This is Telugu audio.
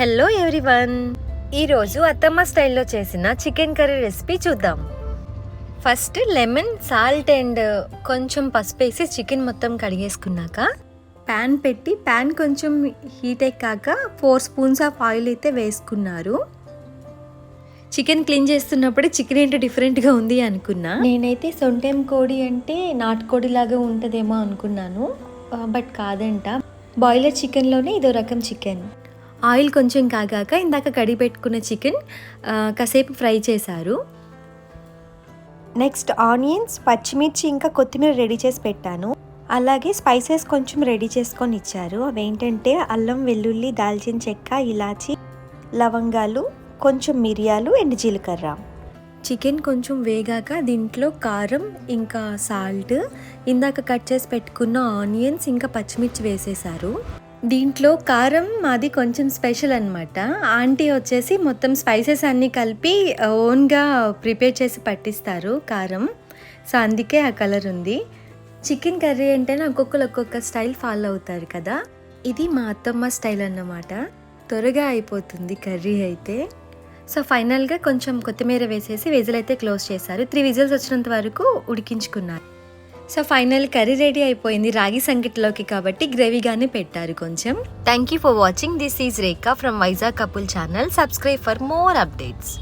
హలో ఎవ్రీవన్ ఈరోజు అత్తమ్మ స్టైల్లో చేసిన చికెన్ కర్రీ రెసిపీ చూద్దాం. ఫస్ట్ లెమన్ సాల్ట్ అండ్ కొంచెం పసుపు వేసి చికెన్ మొత్తం కడిగేసుకున్నాక ప్యాన్ పెట్టి ప్యాన్ కొంచెం హీట్ అయ్యాక ఫోర్ స్పూన్స్ ఆఫ్ ఆయిల్ అయితే వేసుకున్నారు. చికెన్ క్లీన్ చేస్తున్నప్పుడు చికెన్ ఏంటో డిఫరెంట్గా ఉంది అనుకున్నా. నేనైతే సొంటెం కోడి అంటే నాటుకోడి లాగా ఉంటుందేమో అనుకున్నాను. బట్ కాదంట. బాయిలర్ చికెన్లోనే ఇదో రకం చికెన్. ఆయిల్ కొంచెం కాగాక ఇందాక కడిగి పెట్టుకున్న చికెన్ కాసేపు ఫ్రై చేశారు. నెక్స్ట్ ఆనియన్స్ పచ్చిమిర్చి ఇంకా కొత్తిమీర రెడీ చేసి పెట్టాను. అలాగే స్పైసెస్ కొంచెం రెడీ చేసుకొని ఇచ్చారు. అవి ఏంటంటే అల్లం వెల్లుల్లి దాల్చిన చెక్క ఇలాచి లవంగాలు కొంచెం మిరియాలు అండ్ జీలకర్ర. చికెన్ కొంచెం వేగాక దీంట్లో కారం ఇంకా సాల్ట్ ఇందాక కట్ చేసి పెట్టుకున్న ఆనియన్స్ ఇంకా పచ్చిమిర్చి వేసేసారు దీంట్లో కారం మాది కొంచెం స్పెషల్ అనమాట ఆంటీ వచ్చేసి మొత్తం స్పైసెస్ అన్నీ కలిపి ఓన్గా ప్రిపేర్ చేసి పట్టిస్తారు కారం. సో అందుకే ఆ కలర్ ఉంది. చికెన్ కర్రీ అంటేనే ఒక్కొక్కరు ఒక్కొక్క స్టైల్ ఫాలో అవుతారు కదా. ఇది మా అత్తమ్మ స్టైల్ అన్నమాట. త్వరగా అయిపోతుంది కర్రీ అయితే. సో ఫైనల్గా కొంచెం కొత్తిమీర వేసేసి విజిల్ అయితే క్లోజ్ చేశారు. త్రీ విజిల్స్ వచ్చినంత వరకు ఉడికించుకున్నారు. సో ఫైనల్ కర్రీ రెడీ అయిపోయింది రాగి సంగటిలోకి కాబట్టి గ్రేవీగానే పెట్టారు కొంచెం. Thank you for watching this is Rekha from Vizag couple channel subscribe for more updates